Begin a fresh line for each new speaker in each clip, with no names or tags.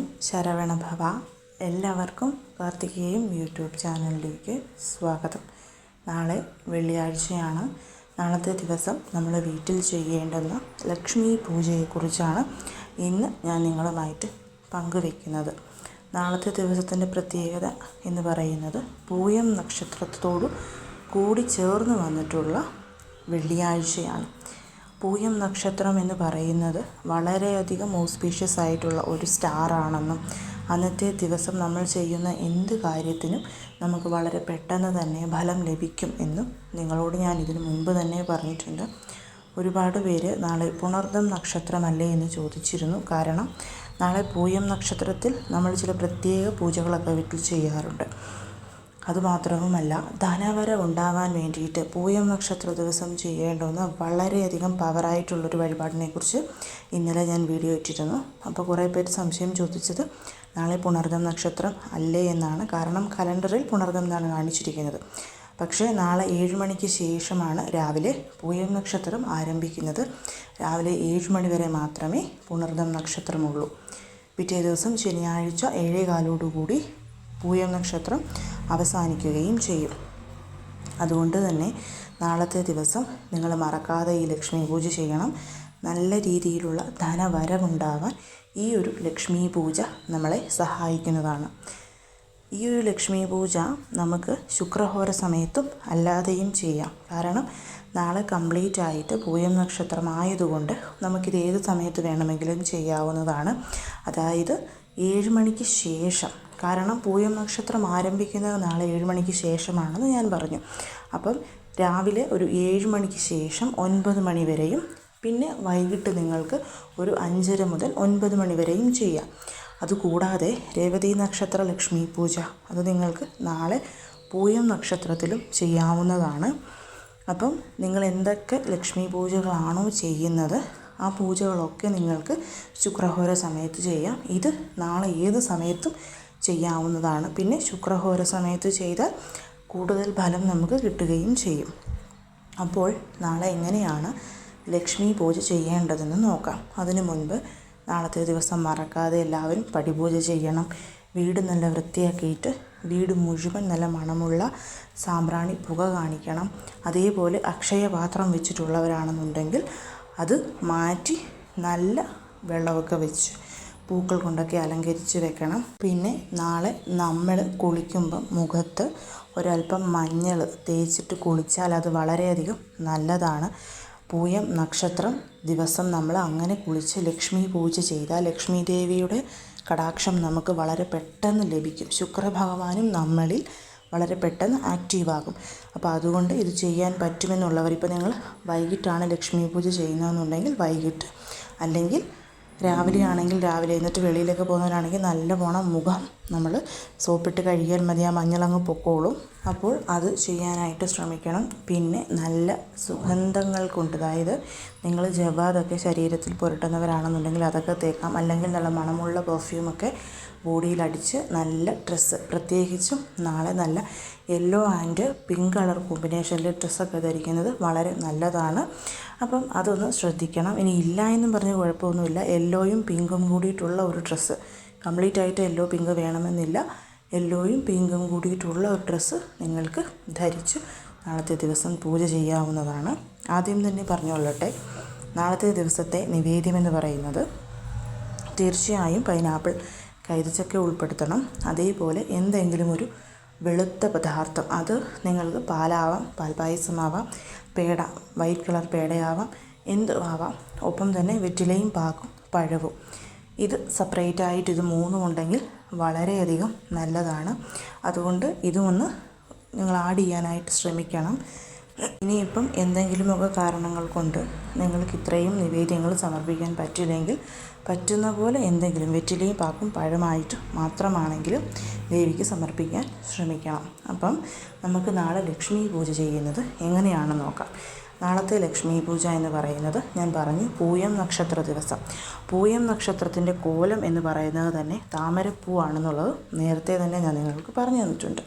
ഓം ശരവണഭവ എല്ലാവർക്കും കാർത്തികേയും യൂട്യൂബ് ചാനലിലേക്ക് സ്വാഗതം. നാളെ വെള്ളിയാഴ്ചയാണ്. നാളത്തെ ദിവസം നമ്മൾ വീട്ടിൽ ചെയ്യേണ്ടുന്ന ലക്ഷ്മി പൂജയെക്കുറിച്ചാണ് ഇന്ന് ഞാൻ നിങ്ങളുമായിട്ട് പങ്കുവെക്കുന്നത്. നാളത്തെ ദിവസത്തിന്റെ പ്രത്യേകത എന്ന് പറയുന്നത് പൂയം നക്ഷത്രത്തോടു കൂടി ചേർന്ന് വന്നിട്ടുള്ള വെള്ളിയാഴ്ചയാണ്. പൂയം നക്ഷത്രം എന്ന് പറയുന്നത് വളരെയധികം ഓസ്പീഷ്യസ് ആയിട്ടുള്ള ഒരു സ്റ്റാർ ആണെന്നും അന്നത്തെ ദിവസം നമ്മൾ ചെയ്യുന്ന എന്ത് കാര്യത്തിനും നമുക്ക് വളരെ പെട്ടെന്ന് തന്നെ ഫലം ലഭിക്കും എന്നും നിങ്ങളോട് ഞാൻ ഇതിനു മുൻപ് തന്നെ പറഞ്ഞിട്ടുണ്ട്. ഒരുപാട് പേര് നാളെ പുണർദം നക്ഷത്രമല്ലേ എന്ന് ചോദിച്ചിരുന്നു. കാരണം നാളെ പൂയം നക്ഷത്രത്തിൽ നമ്മൾ ചില പ്രത്യേക പൂജകളൊക്കെ വീട്ടിൽ ചെയ്യാറുണ്ട്. അതുമാത്രവുമല്ല ധനവരവ് ഉണ്ടാവാൻ വേണ്ടിയിട്ട് പൂയം നക്ഷത്ര ദിവസം ചെയ്യേണ്ടുന്ന വളരെയധികം പവറായിട്ടുള്ളൊരു വഴിപാടിനെക്കുറിച്ച് ഇന്നലെ ഞാൻ വീഡിയോ ഇട്ടിരുന്നു. അപ്പോൾ കുറേ പേര് സംശയം ചോദിച്ചത് നാളെ പുണർദം നക്ഷത്രം അല്ലേ എന്നാണ്. കാരണം കലണ്ടറിൽ പുണർദം എന്നാണ് കാണിച്ചിരിക്കുന്നത്. പക്ഷേ നാളെ ഏഴ് മണിക്ക് ശേഷമാണ് രാവിലെ പൂയം നക്ഷത്രം ആരംഭിക്കുന്നത്. രാവിലെ ഏഴ് മണി വരെ മാത്രമേ പുണർദം നക്ഷത്രമുള്ളൂ. പിറ്റേ ദിവസം ശനിയാഴ്ച ഏഴേ കാലോടുകൂടി പൂയം നക്ഷത്രം അവസാനിക്കുകയും ചെയ്യും. അതുകൊണ്ട് തന്നെ നാളത്തെ ദിവസം നിങ്ങൾ മറക്കാതെ ഈ ലക്ഷ്മി പൂജ ചെയ്യണം. നല്ല രീതിയിലുള്ള ധനവരവുണ്ടാവാൻ ഈ ഒരു ലക്ഷ്മി പൂജ നമ്മളെ സഹായിക്കുന്നതാണ്. ഈ ഒരു ലക്ഷ്മി പൂജ നമുക്ക് ശുക്രഹോര സമയത്തും അല്ലാതെയും ചെയ്യാം. കാരണം നാളെ കംപ്ലീറ്റ് ആയിട്ട് പൂയം നക്ഷത്രമായതുകൊണ്ട് നമുക്കിത് ഏത് സമയത്ത് വേണമെങ്കിലും ചെയ്യാവുന്നതാണ്. അതായത് ഏഴ് മണിക്ക് ശേഷം. കാരണം പൂയം നക്ഷത്രം ആരംഭിക്കുന്നത് നാളെ ഏഴ് മണിക്ക് ശേഷമാണെന്ന് ഞാൻ പറഞ്ഞു. അപ്പം രാവിലെ ഒരു ഏഴ് മണിക്ക് ശേഷം ഒൻപത് മണി വരെയും പിന്നെ വൈകിട്ട് നിങ്ങൾക്ക് ഒരു അഞ്ചര മുതൽ ഒൻപത് മണി വരെയും ചെയ്യാം. അതുകൂടാതെ രേവതി നക്ഷത്ര ലക്ഷ്മി പൂജ. അത് നിങ്ങൾക്ക് നാളെ പൂയം നക്ഷത്രത്തിലും ചെയ്യാവുന്നതാണ്. അപ്പം നിങ്ങൾ എന്തൊക്കെ ലക്ഷ്മി പൂജകളാണോ ചെയ്യുന്നത് ആ പൂജകളൊക്കെ നിങ്ങൾക്ക് ശുക്രഹോര സമയത്ത് ചെയ്യാം. ഇത് നാളെ ഏത് സമയത്തും ചെയ്യാവുന്നതാണ്. പിന്നെ ശുക്രഹോര സമയത്ത് ചെയ്താൽ കൂടുതൽ ഫലം നമുക്ക് കിട്ടുകയും ചെയ്യും. അപ്പോൾ നാളെ എങ്ങനെയാണ് ലക്ഷ്മി പൂജ ചെയ്യേണ്ടതെന്ന് നോക്കാം. അതിനു മുൻപ് നാളത്തെ ദിവസം മറക്കാതെ എല്ലാവരും പടിപൂജ ചെയ്യണം. വീട് നല്ല വൃത്തിയാക്കിയിട്ട് വീട് മുഴുവൻ നല്ല മണമുള്ള സാമ്പ്രാണി പുക കാണിക്കണം. അതേപോലെ അക്ഷയപാത്രം വെച്ചിട്ടുള്ളവരാണെന്നുണ്ടെങ്കിൽ അത് മാറ്റി നല്ല വെള്ളമൊക്കെ വെച്ച് പൂക്കൾ കൊണ്ടൊക്കെ അലങ്കരിച്ച് വെക്കണം. പിന്നെ നാളെ നമ്മൾ കുളിക്കുമ്പം മുഖത്ത് ഒരല്പം മഞ്ഞൾ തേച്ചിട്ട് കുളിച്ചാൽ അത് വളരെയധികം നല്ലതാണ്. പൂയം നക്ഷത്രം ദിവസം നമ്മൾ അങ്ങനെ കുളിച്ച് ലക്ഷ്മി പൂജ ചെയ്താൽ ലക്ഷ്മി ദേവിയുടെ കടാക്ഷം നമുക്ക് വളരെ പെട്ടെന്ന് ലഭിക്കും. ശുക്രഭഗവാനും നമ്മളിൽ വളരെ പെട്ടെന്ന് ആക്റ്റീവാകും അപ്പോൾ അതുകൊണ്ട് ഇത് ചെയ്യാൻ പറ്റുമെന്നുള്ളവർ ഇപ്പോൾ നിങ്ങൾ വൈകിട്ടാണ് ലക്ഷ്മി പൂജ ചെയ്യുന്നതെന്നുണ്ടെങ്കിൽ വൈകിട്ട്. അല്ലെങ്കിൽ രാവിലെ ആണെങ്കിൽ രാവിലെ എന്നിട്ട് വെളിയിലൊക്കെ പോകുന്നവരാണെങ്കിൽ നല്ലവണ്ണം മുഖം നമ്മൾ സോപ്പിട്ട് കഴുകിയാൽ മതി ആ മഞ്ഞളങ്ങ് പൊക്കോളും. അപ്പോൾ അത് ചെയ്യാനായിട്ട് ശ്രമിക്കണം. പിന്നെ നല്ല സുഗന്ധങ്ങൾ കൊണ്ട് അതായത് നിങ്ങൾ ജവാദൊക്കെ ശരീരത്തിൽ പുരട്ടുന്നവരാണെന്നുണ്ടെങ്കിൽ അതൊക്കെ തേക്കാം. അല്ലെങ്കിൽ നല്ല മണമുള്ള പെർഫ്യൂമൊക്കെ ബോഡിയിലടിച്ച് നല്ല ഡ്രസ്സ് പ്രത്യേകിച്ചും നാളെ നല്ല യെല്ലോ ആൻഡ് പിങ്ക് കളർ കോമ്പിനേഷനിൽ ഡ്രസ്സൊക്കെ ധരിക്കുന്നത് വളരെ നല്ലതാണ്. അപ്പം അതൊന്ന് ശ്രദ്ധിക്കണം. ഇനി ഇല്ല എന്നും പറഞ്ഞ് കുഴപ്പമൊന്നുമില്ല. യെല്ലോയും പിങ്കും കൂടിയിട്ടുള്ള ഒരു ഡ്രസ്സ് കംപ്ലീറ്റ് ആയിട്ട് യെല്ലോ പിങ്ക് വേണമെന്നില്ല. യെല്ലോയും പിങ്കും കൂടിയിട്ടുള്ള ഒരു ഡ്രസ്സ് നിങ്ങൾക്ക് ധരിച്ച് നാളത്തെ ദിവസം പൂജ ചെയ്യാവുന്നതാണ്. ആദ്യം തന്നെ പറഞ്ഞുകൊള്ളട്ടെ നാളത്തെ ദിവസത്തെ നിവേദ്യമെന്ന് പറയുന്നത് തീർച്ചയായും പൈനാപ്പിൾ കൈതച്ചക്ക ഉൾപ്പെടുത്തണം. അതേപോലെ എന്തെങ്കിലും ഒരു വെളുത്ത പദാർത്ഥം അത് നിങ്ങൾക്ക് പാലാവാം പാൽപായസമാവാം പേട വൈറ്റ് കളർ പേടയാവാം എന്തും ആവാം. ഒപ്പം തന്നെ വെറ്റിലയും പാക്കും പഴവും. ഇത് സെപ്പറേറ്റ് ആയിട്ട് ഇത് മൂന്നും ഉണ്ടെങ്കിൽ വളരെയധികം നല്ലതാണ്. അതുകൊണ്ട് ഇതുമൊന്ന് നിങ്ങൾ ആഡ് ചെയ്യാനായിട്ട് ശ്രമിക്കണം. ഇനിയിപ്പം എന്തെങ്കിലുമൊക്കെ കാരണങ്ങൾ കൊണ്ട് നിങ്ങൾക്ക് ഇത്രയും നിവേദ്യങ്ങൾ സമർപ്പിക്കാൻ പറ്റില്ലെങ്കിൽ പറ്റുന്ന പോലെ എന്തെങ്കിലും വെറ്റിലയും പാക്കും പഴമായിട്ട് മാത്രമാണെങ്കിലും ദേവിക്ക് സമർപ്പിക്കാൻ ശ്രമിക്കണം. അപ്പം നമുക്ക് നാളെ ലക്ഷ്മി പൂജ ചെയ്യുന്നത് എങ്ങനെയാണെന്ന് നോക്കാം. നാളത്തെ ലക്ഷ്മി പൂജ എന്ന് പറയുന്നത് ഞാൻ പറഞ്ഞു പൂയം നക്ഷത്ര ദിവസം. പൂയം നക്ഷത്രത്തിന്റെ കോലം എന്ന് പറയുന്നത് തന്നെ താമരപ്പൂവാണെന്നുള്ളത് നേരത്തെ തന്നെ ഞാൻ നിങ്ങൾക്ക് പറഞ്ഞു തന്നിട്ടുണ്ട്.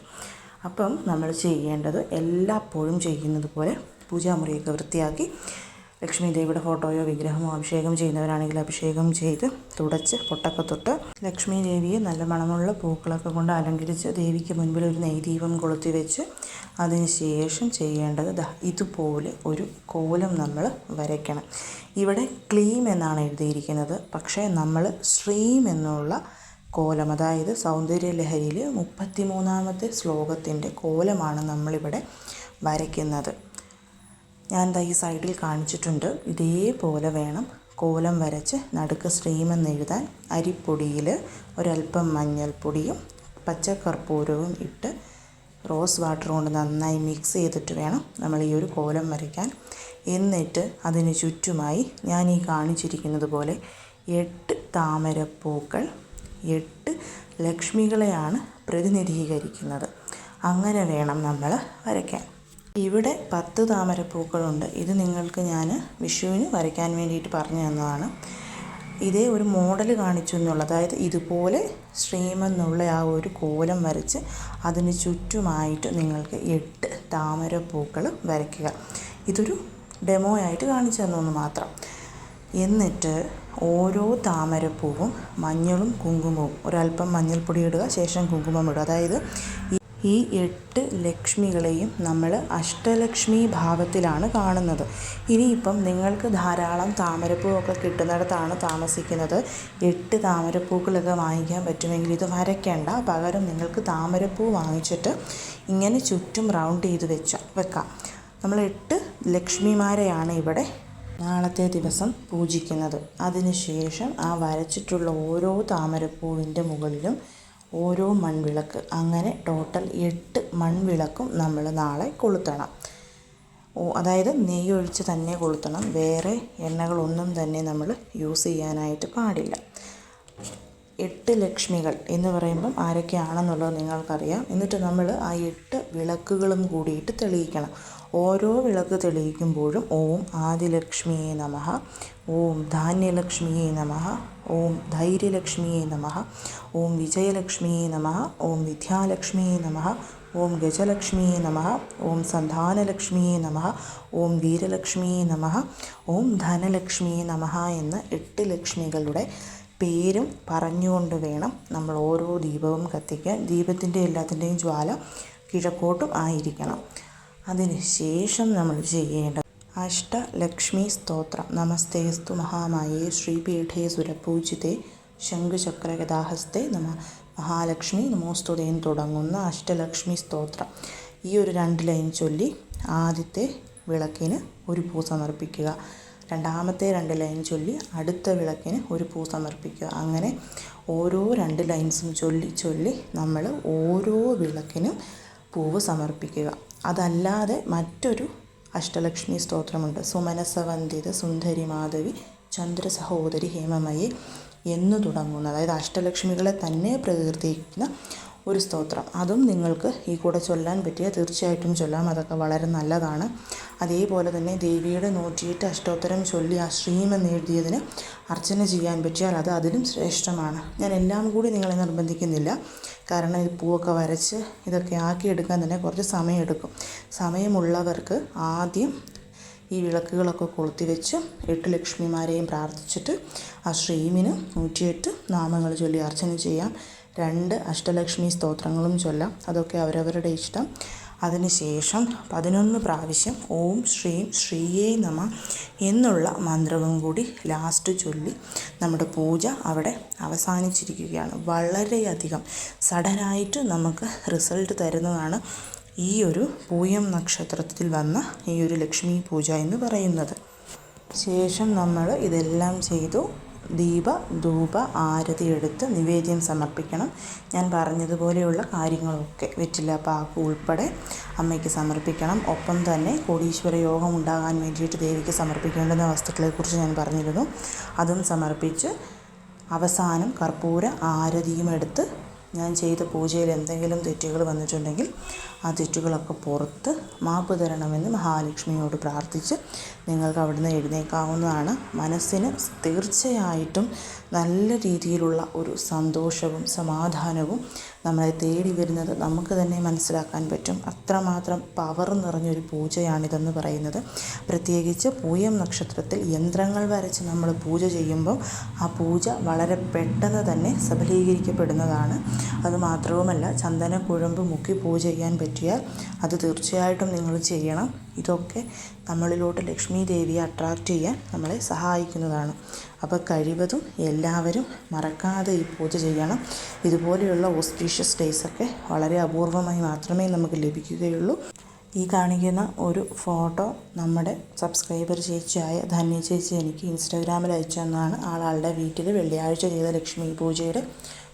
അപ്പം നമ്മൾ ചെയ്യേണ്ടത് എല്ലാപ്പോഴും ചെയ്യുന്നത് പോലെ പൂജാമുറിയൊക്കെ വൃത്തിയാക്കി ലക്ഷ്മി ദേവിയുടെ ഫോട്ടോയോ വിഗ്രഹമോ അഭിഷേകം ചെയ്യുന്നവരാണെങ്കിൽ അഭിഷേകം ചെയ്ത് തുടച്ച് പൊട്ടൊക്കെ തൊട്ട് ലക്ഷ്മി ദേവിയെ നല്ല മണമുള്ള പൂക്കളൊക്കെ കൊണ്ട് അലങ്കരിച്ച് ദേവിക്ക് മുൻപിൽ ഒരു നെയ്ദീപം കൊളുത്തി വെച്ച് അതിനുശേഷം ചെയ്യേണ്ടത് ഇതുപോലെ ഒരു കോലം നമ്മൾ വരയ്ക്കണം. ഇവിടെ ക്ലീം എന്നാണ് എഴുതിയിരിക്കുന്നത്. പക്ഷേ നമ്മൾ ശ്രീം എന്നുള്ള കോലം അതായത് സൗന്ദര്യലഹരിയിൽ മുപ്പത്തി മൂന്നാമത്തെ ശ്ലോകത്തിന്റെ കോലമാണ് നമ്മളിവിടെ വരയ്ക്കുന്നത്. ഞാൻ ദാ ഈ സൈഡിൽ കാണിച്ചിട്ടുണ്ട്. ഇതേപോലെ വേണം കോലം വരച്ച് നടുക്ക് സ്ട്രീമെന്ന് എഴുതാൻ. അരിപ്പൊടിയിൽ ഒരല്പം മഞ്ഞൾപ്പൊടിയും പച്ചക്കർപ്പൂരവും ഇട്ട് റോസ് വാട്ടർ കൊണ്ട് നന്നായി മിക്സ് ചെയ്തിട്ട് വേണം നമ്മൾ ഈ ഒരു കോലം വരയ്ക്കാൻ. എന്നിട്ട് അതിന് ചുറ്റുമായി ഞാൻ ഈ കാണിച്ചിരിക്കുന്നത് പോലെ എട്ട് താമരപ്പൂക്കൾ എട്ട് ലക്ഷ്മികളെയാണ് പ്രതിനിധീകരിക്കുന്നത്. അങ്ങനെ വേണം നമ്മൾ വരയ്ക്കാൻ. ഇവിടെ പത്ത് താമരപ്പൂക്കളുണ്ട് ഇത് നിങ്ങൾക്ക് ഞാൻ വിഷുവിന് വരയ്ക്കാൻ വേണ്ടിയിട്ട് പറഞ്ഞു തന്നതാണ്. ഇതേ ഒരു മോഡൽ കാണിച്ചു എന്നുള്ളത്. അതായത് ഇതുപോലെ ശ്രീമെന്നുള്ള ആ ഒരു കോലം വരച്ച് അതിന് ചുറ്റുമായിട്ട് നിങ്ങൾക്ക് എട്ട് താമരപ്പൂക്കൾ വരയ്ക്കുക. ഇതൊരു ഡെമോ ആയിട്ട് കാണിച്ചു തന്നു മാത്രം. എന്നിട്ട് ഓരോ താമരപ്പൂവും മഞ്ഞളും കുങ്കുമവും. ഒരല്പം മഞ്ഞൾപ്പൊടി ഇടുക ശേഷം കുങ്കുമം ഇടുക. അതായത് ഈ എട്ട് ലക്ഷ്മികളെയും നമ്മൾ അഷ്ടലക്ഷ്മി ഭാവത്തിലാണ് കാണുന്നത്. ഇനിയിപ്പം നിങ്ങൾക്ക് ധാരാളം താമരപ്പൂവൊക്കെ കിട്ടുന്നിടത്താണ് താമസിക്കുന്നത്. എട്ട് താമരപ്പൂക്കളൊക്കെ വാങ്ങിക്കാൻ പറ്റുമെങ്കിൽ ഇത് വരയ്ക്കേണ്ട. പകരം നിങ്ങൾക്ക് താമരപ്പൂ വാങ്ങിച്ചിട്ട് ഇങ്ങനെ ചുറ്റും റൗണ്ട് ചെയ്ത് വെച്ച വെക്കാം. നമ്മൾ എട്ട് ലക്ഷ്മിമാരെയാണ് ഇവിടെ നാളത്തെ ദിവസം പൂജിക്കുന്നത്. അതിനുശേഷം ആ വരച്ചിട്ടുള്ള ഓരോ താമരപ്പൂവിന്റെ മുകളിലും ഓരോ മൺവിളക്ക്. അങ്ങനെ ടോട്ടൽ എട്ട് മൺവിളക്കും നമ്മൾ നാളെ കൊളുത്തണം. ഓ അതായത് നെയ്യ് ഒഴിച്ച് തന്നെ കൊളുത്തണം. വേറെ എണ്ണകളൊന്നും തന്നെ നമ്മൾ യൂസ് ചെയ്യാനായിട്ട് പാടില്ല. എട്ട് ലക്ഷ്മികൾ എന്ന് പറയുമ്പം ആരൊക്കെയാണെന്നുള്ളത് നിങ്ങൾക്കറിയാം. എന്നിട്ട് നമ്മൾ ആ എട്ട് വിളക്കുകളും കൂടിയിട്ട് തെളിയിക്കണം. ഓരോ വിളക്ക് തെളിയിക്കുമ്പോഴും ഓം ആദിലക്ഷ്മിയെ നമ ഓം ധാന്യലക്ഷ്മിയെ നമ ഓം ധൈര്യലക്ഷ്മിയെ നമ ഓം വിജയലക്ഷ്മിയെ നമ ഓം വിദ്യാലക്ഷ്മിയെ നമ ഓം ഗജലക്ഷ്മിയെ നമ ഓം സന്താനലക്ഷ്മിയെ നമ ഓം വീരലക്ഷ്മിയെ നമ ഓം ധനലക്ഷ്മിയെ നമ എന്ന് എട്ട് ലക്ഷ്മികളുടെ പേരും പറഞ്ഞുകൊണ്ട് വേണം നമ്മൾ ഓരോ ദീപവും കത്തിക്കാൻ. ദീപത്തിന്റെ എല്ലാത്തിന്റെയും ജ്വാല കിഴക്കോട്ടും ആയിരിക്കണം. അതിന് ശേഷം നമ്മൾ ചെയ്യേണ്ടത് അഷ്ടലക്ഷ്മി സ്തോത്രം. നമസ്തേസ്തു മഹാമായേ ശ്രീപീഠേ സുരപൂജിതേ ശംഖുചക്രഗതാഹസ്തേ നമ. മഹാലക്ഷ്മി നമോസ്തുതേന്ന് തുടങ്ങുന്ന അഷ്ടലക്ഷ്മി സ്തോത്രം. ഈ ഒരു രണ്ട് ലൈൻ ചൊല്ലി ആദ്യത്തെ വിളക്കിന് ഒരു പൂ സമർപ്പിക്കുക. രണ്ടാമത്തെ രണ്ട് ലൈൻ ചൊല്ലി അടുത്ത വിളക്കിന് ഒരു പൂ സമർപ്പിക്കുക. അങ്ങനെ ഓരോ രണ്ട് ലൈൻസും ചൊല്ലി ചൊല്ലി നമ്മൾ ഓരോ വിളക്കിനും പൂവ് സമർപ്പിക്കുക. അതല്ലാതെ മറ്റൊരു അഷ്ടലക്ഷ്മി സ്തോത്രമുണ്ട്. സുമനസവന്ദിത സുന്ദരി മാധവി ചന്ദ്ര സഹോദരി ഹേമമയി എന്ന് തുടങ്ങുന്ന. അതായത് അഷ്ടലക്ഷ്മികളെ തന്നെ പ്രകീർത്തിക്കുന്ന ഒരു സ്തോത്രം. അതും നിങ്ങൾക്ക് ഈ കൂടെ ചൊല്ലാൻ പറ്റിയ തീർച്ചയായിട്ടും ചൊല്ലാം. അതൊക്കെ വളരെ നല്ലതാണ്. അതേപോലെ തന്നെ ദേവിയുടെ നൂറ്റിയെട്ട് അഷ്ടോത്തരം ചൊല്ലി ആ ശ്രീമെന്ന് എഴുതിയതിന് അർച്ചന ചെയ്യാൻ പറ്റിയാൽ അത് അതിലും ശ്രേഷ്ഠമാണ്. ഞാൻ എല്ലാം കൂടി നിങ്ങളെ നിർബന്ധിക്കുന്നില്ല. കാരണം ഈ പൂവൊക്കെ വരച്ച് ഇതൊക്കെ ആക്കിയെടുക്കാൻ തന്നെ കുറച്ച് സമയമെടുക്കും. സമയമുള്ളവർക്ക് ആദ്യം ഈ വിളക്കുകളൊക്കെ കൊളുത്തി വെച്ച് എട്ട് ലക്ഷ്മിമാരെയും പ്രാർത്ഥിച്ചിട്ട് ആ ശ്രീമിന് നൂറ്റിയെട്ട് നാമങ്ങൾ ചൊല്ലി അർച്ചന ചെയ്യാം. രണ്ട് അഷ്ടലക്ഷ്മി സ്തോത്രങ്ങളും ചൊല്ലാം. അതൊക്കെ അവരവരുടെ ഇഷ്ടം. അതിനുശേഷം പതിനൊന്ന് പ്രാവശ്യം ഓം ശ്രീം ശ്രീയേ നമ എന്നുള്ള മന്ത്രവും കൂടി ലാസ്റ്റ് ചൊല്ലി നമ്മുടെ പൂജ അവിടെ അവസാനിച്ചിരിക്കുകയാണ്. വളരെയധികം സഡനായിട്ട് നമുക്ക് റിസൾട്ട് തരുന്നതാണ് ഈ ഒരു പൂയം നക്ഷത്രത്തിൽ വന്ന ഈ ഒരു ലക്ഷ്മി പൂജ എന്ന് പറയുന്നത്. ശേഷം നമ്മൾ ഇതെല്ലാം ചെയ്തു. ദീപ ധൂപ ആരതി എടുത്ത് നിവേദ്യം സമർപ്പിക്കണം. ഞാൻ പറഞ്ഞതുപോലെയുള്ള കാര്യങ്ങളൊക്കെ വെറ്റില പാക്ക് ഉൾപ്പെടെ അമ്മയ്ക്ക് സമർപ്പിക്കണം. ഒപ്പം തന്നെ കോടീശ്വര യോഗം ഉണ്ടാകാൻ വേണ്ടിയിട്ട് ദേവിക്ക് സമർപ്പിക്കേണ്ടുന്ന വസ്തുക്കളെക്കുറിച്ച് ഞാൻ പറഞ്ഞിരുന്നു. അതും സമർപ്പിച്ച് അവസാനം കർപ്പൂര ആരതിയും എടുത്ത് ഞാൻ ചെയ്ത പൂജയിൽ എന്തെങ്കിലും തെറ്റുകൾ വന്നിട്ടുണ്ടെങ്കിൽ ആ തെറ്റുകളൊക്കെ പുറത്ത് മാപ്പ് തരണമെന്ന് മഹാലക്ഷ്മിയോട് പ്രാർത്ഥിച്ച് നിങ്ങൾക്ക് അവിടുന്ന് എഴുന്നേക്കാവുന്നതാണ്. മനസ്സിന് തീർച്ചയായിട്ടും നല്ല രീതിയിലുള്ള ഒരു സന്തോഷവും സമാധാനവും നമ്മളെ തേടി വരുന്നത് നമുക്ക് തന്നെ മനസ്സിലാക്കാൻ പറ്റും. അത്രമാത്രം പവർ നിറഞ്ഞൊരു പൂജയാണിതെന്ന് പറയുന്നത്. പ്രത്യേകിച്ച് പൂയം നക്ഷത്രത്തിൽ യന്ത്രങ്ങൾ വരച്ച് നമ്മൾ പൂജ ചെയ്യുമ്പോൾ ആ പൂജ വളരെ പെട്ടെന്ന് തന്നെ സഫലീകരിക്കപ്പെടുന്നതാണ്. അതുമാത്രവുമല്ല ചന്ദനക്കുഴമ്പ് മുക്കി പൂജ ചെയ്യാൻ പറ്റിയാൽ അത് തീർച്ചയായിട്ടും നിങ്ങൾ ചെയ്യണം. ഇതൊക്കെ നമ്മളിലോട്ട് ലക്ഷ്മി ദേവിയെ അട്രാക്റ്റ് ചെയ്യാൻ നമ്മളെ സഹായിക്കുന്നതാണ്. അപ്പോൾ കഴിവതും എല്ലാവരും മറക്കാതെ ഈ പൂജ ചെയ്യണം. ഇതുപോലെയുള്ള ഓസ്പീഷ്യസ് ഡേയ്സൊക്കെ വളരെ അപൂർവമായി മാത്രമേ നമുക്ക് ലഭിക്കുകയുള്ളൂ. ഈ കാണിക്കുന്ന ഒരു ഫോട്ടോ നമ്മുടെ സബ്സ്ക്രൈബർ ചേച്ചിയായ ധന്യ ചേച്ചി എനിക്ക് ഇൻസ്റ്റാഗ്രാമിൽ അയച്ചു തന്നതാണ് ആളാളുടെ വീട്ടിൽ വെള്ളിയാഴ്ച ചെയ്ത ലക്ഷ്മി പൂജയുടെ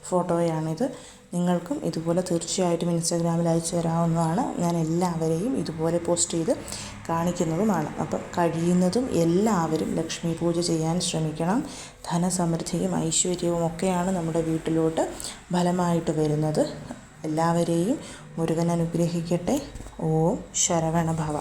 ഫോട്ടോയാണിത്. നിങ്ങൾക്കും ഇതുപോലെ തീർച്ചയായിട്ടും ഇൻസ്റ്റാഗ്രാമിൽ അയച്ചു തരാവുന്നതാണ്. ഞാൻ എല്ലാവരെയും ഇതുപോലെ പോസ്റ്റ് ചെയ്ത് കാണിക്കുന്നതുമാണ്. അപ്പം കഴിയുന്നതും എല്ലാവരും ലക്ഷ്മി പൂജ ചെയ്യാൻ ശ്രമിക്കണം. ധനസമൃദ്ധിയും ഐശ്വര്യവും ഒക്കെയാണ് നമ്മുടെ വീട്ടിലോട്ട് ഫലമായിട്ട് വരുന്നത്. എല്ലാവരെയും മുരുകൻ അനുഗ്രഹിക്കട്ടെ. ഓം ശരവണ ഭവ.